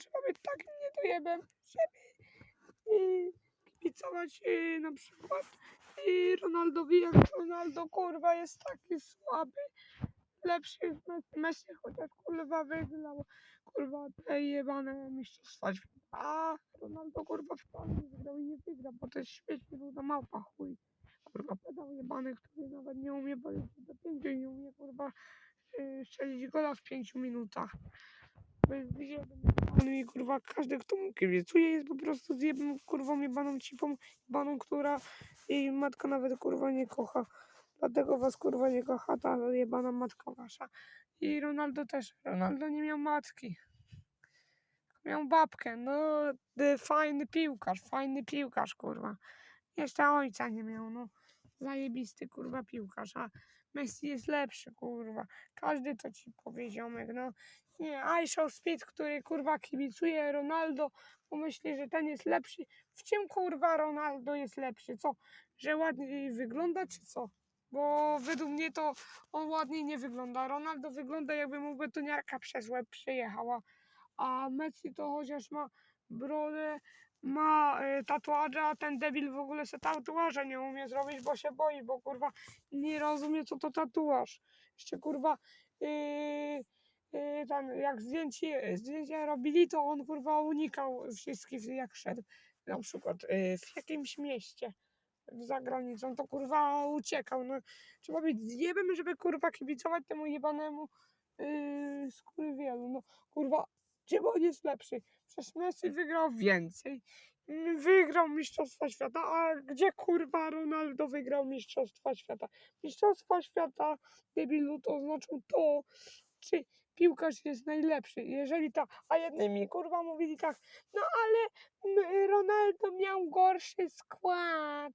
trzeba być takim niedojebem, żeby yy, kibicować yy, na przykład yy, Ronaldowi, jak Ronaldo kurwa jest taki słaby, lepszy w Me- Messi, chociaż kurwa wygrał kurwa te jebane mistrzostwa. A Ronaldo kurwa w planie nie wygrał i nie wygra, bo to jest śmieszny ruda małpa chuj. Kurwa pedał jebany, który nawet nie umie policzyć do pięciu nie umie kurwa yy, strzelić gola w pięciu minutach. To jest zjebem jebany i kurwa każdy kto mu kibicuje jest po prostu zjebem kurwą jebaną cipą jebaną, która jej matka nawet kurwa nie kocha. Dlatego was kurwa nie kocha ta jebana matka wasza. I Ronaldo też. Ronaldo nie miał matki. Miał babkę. No y, fajny piłkarz, fajny piłkarz kurwa. Jeszcze ojca nie miał, no. Zajebisty kurwa piłkarz, a Messi jest lepszy kurwa. Każdy to ci powie ziomek, no. Nie, Show Speed, który kurwa kibicuje Ronaldo, pomyśli, że ten jest lepszy. W czym kurwa Ronaldo jest lepszy? Co? Że ładniej wygląda, czy co? Bo według mnie to on ładniej nie wygląda. Ronaldo wygląda jakby mu betoniarka przez łeb przejechała. A Messi to chociaż ma brodę, ma y, tatuaże, a ten debil w ogóle se tatuaże nie umie zrobić, bo się boi, bo kurwa nie rozumie co to tatuaż. Jeszcze kurwa yy, yy, tam jak zdjęcie, zdjęcia robili, to on kurwa unikał wszystkich jak szedł. Na przykład yy, w jakimś mieście za granicą, to kurwa uciekał. No, trzeba być zjebem, żeby kurwa kibicować temu jebanemu yy, skurwielu. No kurwa, czym on jest lepszy? Przecież Messi wygrał więcej. Wygrał Mistrzostwa Świata, a gdzie kurwa Ronaldo wygrał Mistrzostwa Świata? Mistrzostwa Świata, debilu, to znaczą to, czy piłkarz jest najlepszy. Jeżeli tak, a jedni mi kurwa mówili tak, no ale Ronaldo miał gorszy skład.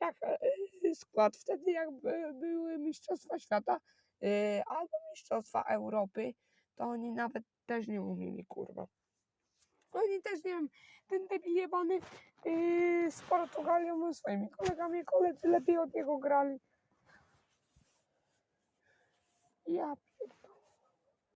Jak e, skład wtedy, jak by- były Mistrzostwa Świata e, albo Mistrzostwa Europy, to oni nawet też nie umieli, kurwa. Oni też, nie wiem, ten debil jebany yy, z Portugalią, swoimi kolegami, koledzy lepiej od niego grali. Ja